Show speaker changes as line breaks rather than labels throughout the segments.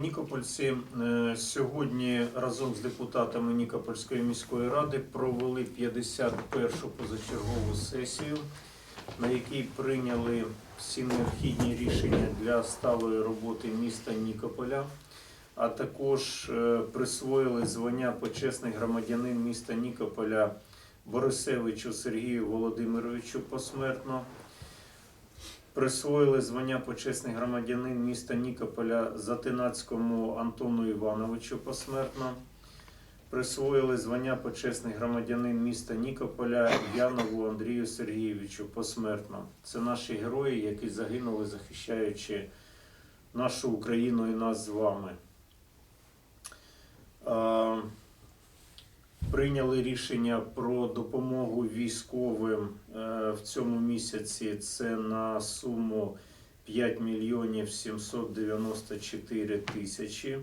Нікопольці е, сьогодні разом з депутатами Нікопольської міської ради провели 51-шу позачергову сесію, на якій прийняли всі необхідні рішення для сталої роботи міста Нікополя, а також е, присвоїли звання почесний громадянин міста Нікополя Борисевичу Сергію Володимировичу посмертно. Присвоїли звання почесний громадянин міста Нікополя Затинацькому Антону Івановичу посмертно. Присвоїли звання почесний громадянин міста Нікополя Янову Андрію Сергійовичу посмертно. Це наші герої, які загинули, захищаючи нашу Україну і нас з вами. Прийняли рішення про допомогу військовим е, в цьому місяці. Це на суму 5 мільйонів 794 тисячі.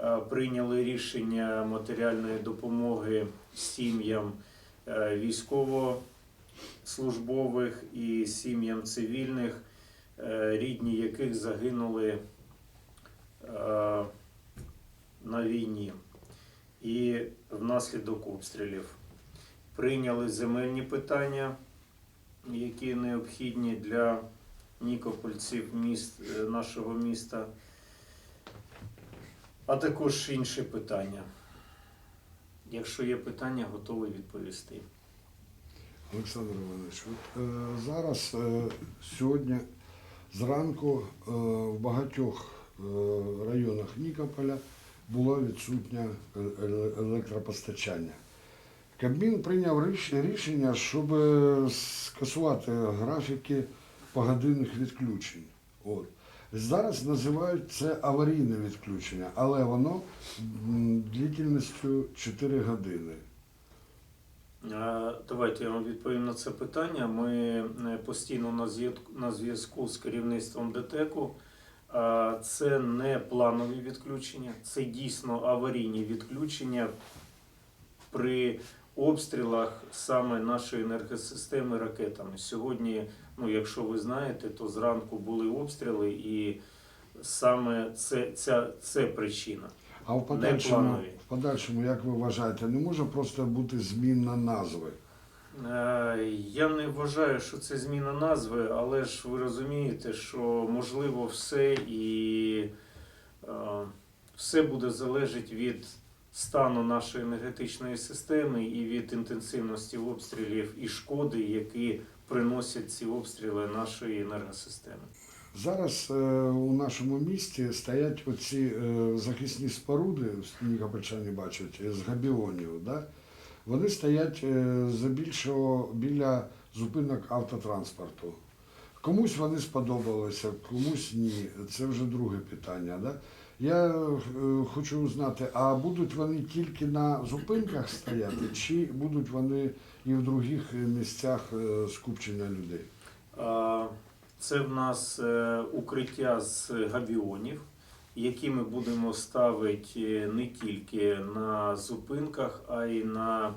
Е, Прийняли рішення матеріальної допомоги сім'ям е, військовослужбових і сім'ям цивільних, рідні яких загинули на війні і внаслідок обстрілів. Прийняли земельні питання, які необхідні для нікопольців міст, е, нашого міста, а також інші питання. Якщо є питання, готовий відповісти.
Олександр Іванович, от, е, зараз е, сьогодні зранку е, в багатьох е, районах Нікополя було відсутнє е- е- електропостачання. Кабмін прийняв рішення, щоб е, скасувати графіки погодинних відключень. От. Зараз називають це аварійне відключення, але воно длительністю 4 години.
Давайте я вам відповім на це питання. Ми постійно на зв'язку з керівництвом ДТЕКу. Це не планові відключення, це дійсно аварійні відключення при обстрілах саме нашої енергосистеми ракетами. Сьогодні, ну якщо ви знаєте, то зранку були обстріли, і саме це, ця, це причина.
А в подальшому, в подальшому, як ви вважаєте, не може просто бути зміна назви?
Е, Я не вважаю, що це зміна назви, але ж ви розумієте, що можливо все і е, все буде залежати від стану нашої енергетичної системи і від інтенсивності обстрілів і шкоди, які приносять ці обстріли нашої енергосистеми.
Зараз е, у нашому місті стоять оці захисні споруди, нікопольчани бачать, е, з габіонів. Да? Вони стоять е, здебільшого біля зупинок автотранспорту. Комусь вони сподобалися, комусь ні. Це вже друге питання. Да? Я е, хочу узнати, а будуть вони тільки на зупинках стояти, чи будуть вони і в других місцях е, скупчення людей?
Це в нас укриття з гавіонів, які ми будемо ставити не тільки на зупинках, а й на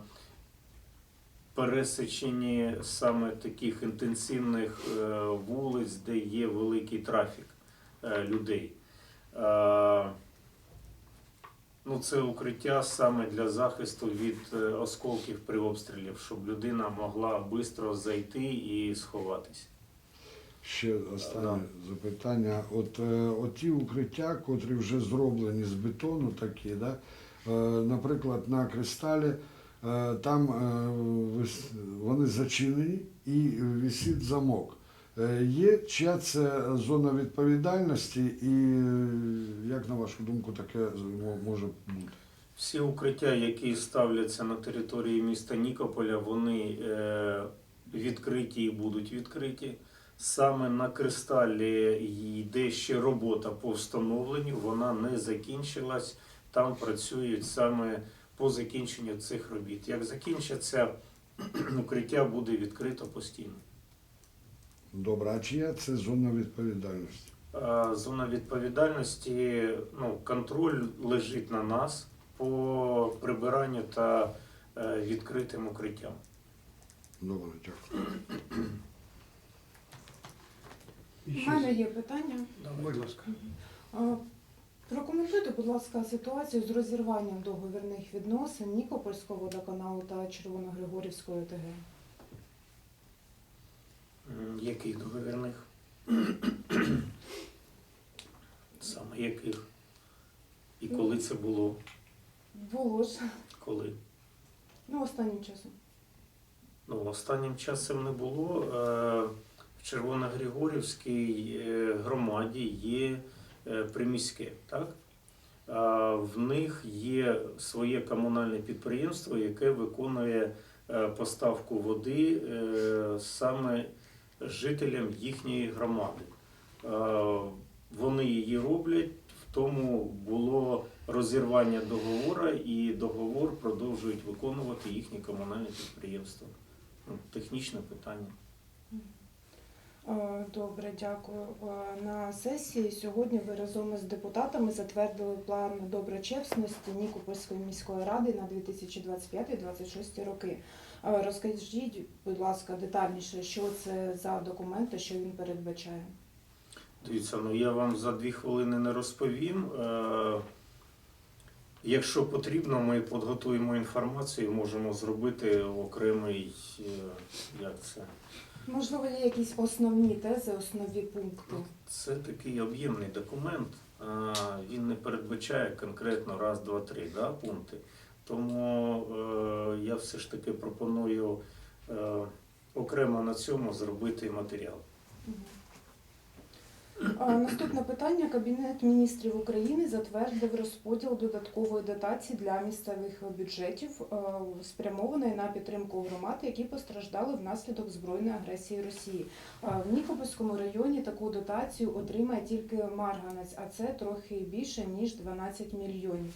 пересеченні саме таких інтенсивних е, вулиць, де є великий трафік е, людей. Е, Ну, це укриття саме для захисту від е, осколків при обстрілів, щоб людина могла швидко зайти і сховатись.
Ще останнє
Да.
запитання. От, е, от ті укриття, котрі вже зроблені з бетону, такі, да? е, наприклад, на кристалі, е, там е, вис- вони зачинені і висить замок. Е, Є чия це зона відповідальності і е, як на вашу думку таке може бути?
Всі укриття, які ставляться на території міста Нікополя, вони е, відкриті і будуть відкриті. Саме на кристалі йде ще робота по встановленню, вона не закінчилась. Там працюють саме по закінченню цих робіт. Як закінчаться, укриття буде відкрито постійно.
Добре, а чия це зона відповідальності?
Зона відповідальності, ну, контроль лежить на нас по прибиранню та е, відкритим укриттям.
Добре, дякую.
У мене є питання.
Будь ласка.
Прокоментуйте, будь ласка, ситуацію з розірванням договірних відносин Нікопольського водоканалу та Червоногригорівської ОТГ.
Яких договірних? Саме яких? І коли це було?
Було ж,
Коли?
ну, останнім часом.
Ну, останнім часом не було. Червоногригорівській е, громаді є е, приміське, так? В них є своє комунальне підприємство, яке виконує е, поставку води саме жителям їхньої громади. Вони її роблять, в тому було розірвання договору, і договор продовжують виконувати їхні комунальні підприємства. Ну, технічне питання.
Е, Добре, дякую. Е, На сесії сьогодні ви разом із депутатами затвердили план доброчесності Нікопольської міської ради на 2025-2026 роки. Е, Розкажіть, будь ласка, детальніше, що це за документи, що він передбачає.
Дивіться, ну я вам за дві хвилини не розповім. Якщо потрібно, ми підготуємо інформацію і можемо зробити окремий, як це?
Можливо, є якісь основні тези, основні пункти.
Це такий об'ємний документ. Він не передбачає конкретно раз, два, три да, пункти. Тому е, я все ж таки пропоную е, окремо на цьому зробити матеріал.
Наступне питання. Кабінет міністрів України затвердив розподіл додаткової дотації для місцевих бюджетів, спрямованої на підтримку громад, які постраждали внаслідок збройної агресії Росії. В Нікопольському районі таку дотацію отримає тільки Марганець, а це трохи більше ніж 12 мільйонів.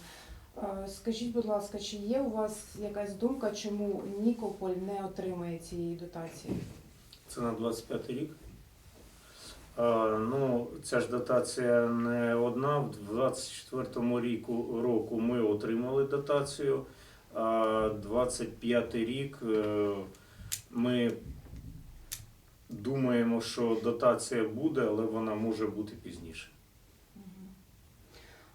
Скажіть, будь ласка, чи є у вас якась думка, чому Нікополь не отримає цієї дотації?
Це на 25 рік. Ну, ця ж дотація не одна. В 24-му ріку, року ми отримали дотацію, а 25 рік е, ми думаємо, що дотація буде, але вона може бути пізніше.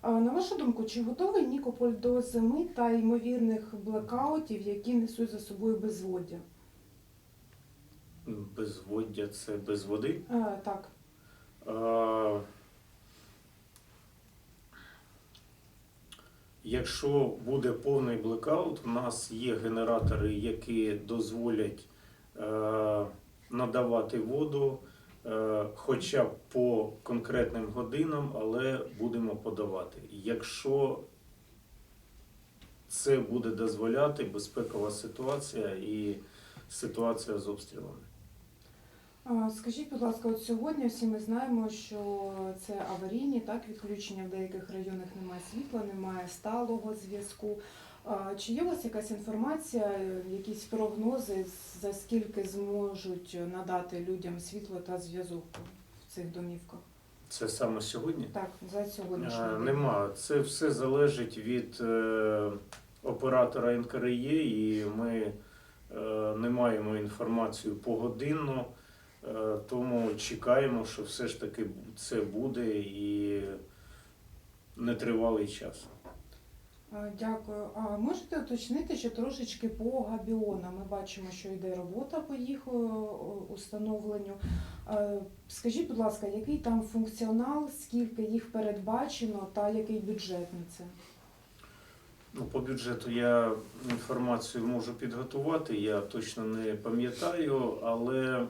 А на вашу думку, чи готовий Нікополь до зими та ймовірних блекаутів, які несуть за собою безводдя?
Безводдя це без води.
А, так.
Якщо буде повний блекаут, у нас є генератори, які дозволять е, надавати воду е, хоча б по конкретним годинам, але будемо подавати. Якщо це буде дозволяти безпекова ситуація і ситуація з обстрілами.
Скажіть, будь ласка, от сьогодні всі ми знаємо, що це аварійні так відключення в деяких районах немає світла, немає сталого зв'язку. Чи є у вас якась інформація, якісь прогнози, за скільки зможуть надати людям світло та зв'язок в цих домівках?
Це саме сьогодні?
Так, за сьогоднішній
Е,
день.
Нема. Це все залежить від е, оператора НКРЄ, і ми е, не маємо інформацію погодинно, тому чекаємо, що все ж таки це буде і нетривалий час.
Дякую. А можете уточнити ще трошечки по габіонам? Ми бачимо, що йде робота по їх е, установленню. Е, Скажіть, будь ласка, який там функціонал, скільки їх передбачено та який бюджет на це?
Ну, по бюджету я інформацію можу підготувати, я точно не пам'ятаю, але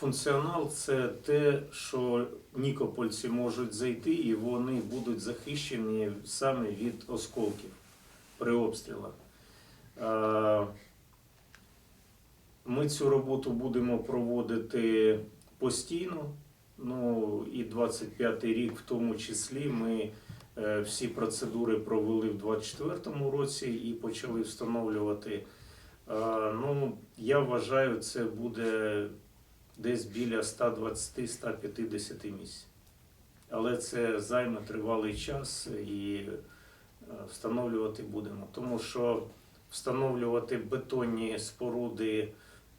функціонал це те, що нікопольці можуть зайти і вони будуть захищені саме від осколків при обстрілах. Ми цю роботу будемо проводити постійно. Ну і 25-й рік в тому числі ми Е, Всі процедури провели в 24-му році і почали встановлювати. Ну, я вважаю, це буде десь біля 120-150 місць. Але це займе тривалий час і е, встановлювати будемо. Тому що встановлювати бетонні споруди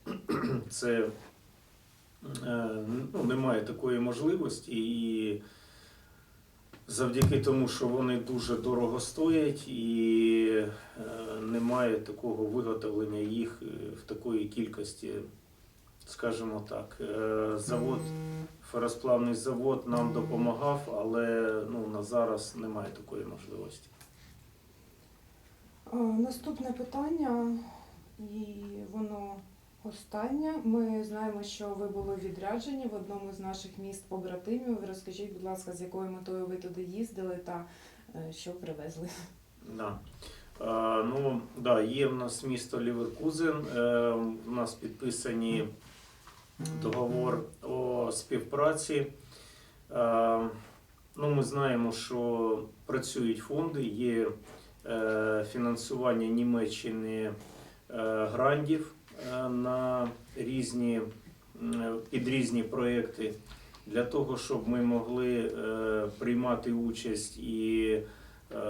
це е, ну, немає такої можливості. І завдяки тому, що вони дуже дорого стоять і е, немає такого виготовлення їх в такої кількості, скажімо так. Е, Завод, феросплавний завод нам допомагав, але ну, на зараз немає такої можливості.
Е, Наступне питання, і воно останнє. Ми знаємо, що ви були відряджені в одному з наших міст побратимів. Розкажіть, будь ласка, з якою метою ви туди їздили та е, що привезли?
Да. Ну, да, є в нас місто Ліверкузен, у нас підписані договор о співпраці. Е, ну, ми знаємо, що працюють фонди, є е, фінансування Німеччини е, грантів е, на різні, під різні проекти для того, щоб ми могли приймати участь і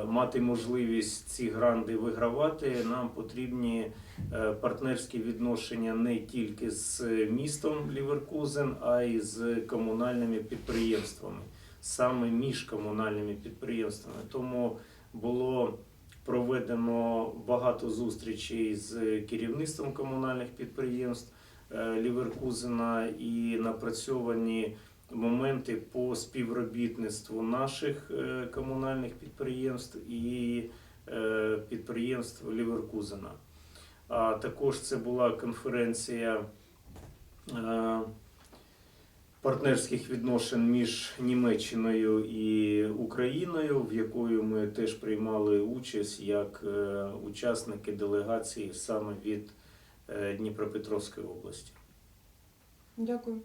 мати можливість ці гранди вигравати, нам потрібні е, партнерські відношення не тільки з містом Ліверкузен, а й з комунальними підприємствами, саме між комунальними підприємствами. Тому було проведено багато зустрічей з керівництвом комунальних підприємств е, Ліверкузена і напрацьовані моменти по співробітництву наших е, комунальних підприємств і е, підприємств Ліверкузена. А також це була конференція е, партнерських відношень між Німеччиною і Україною, в якої ми теж приймали участь як учасники делегації саме від Дніпропетровської області.
Дякую.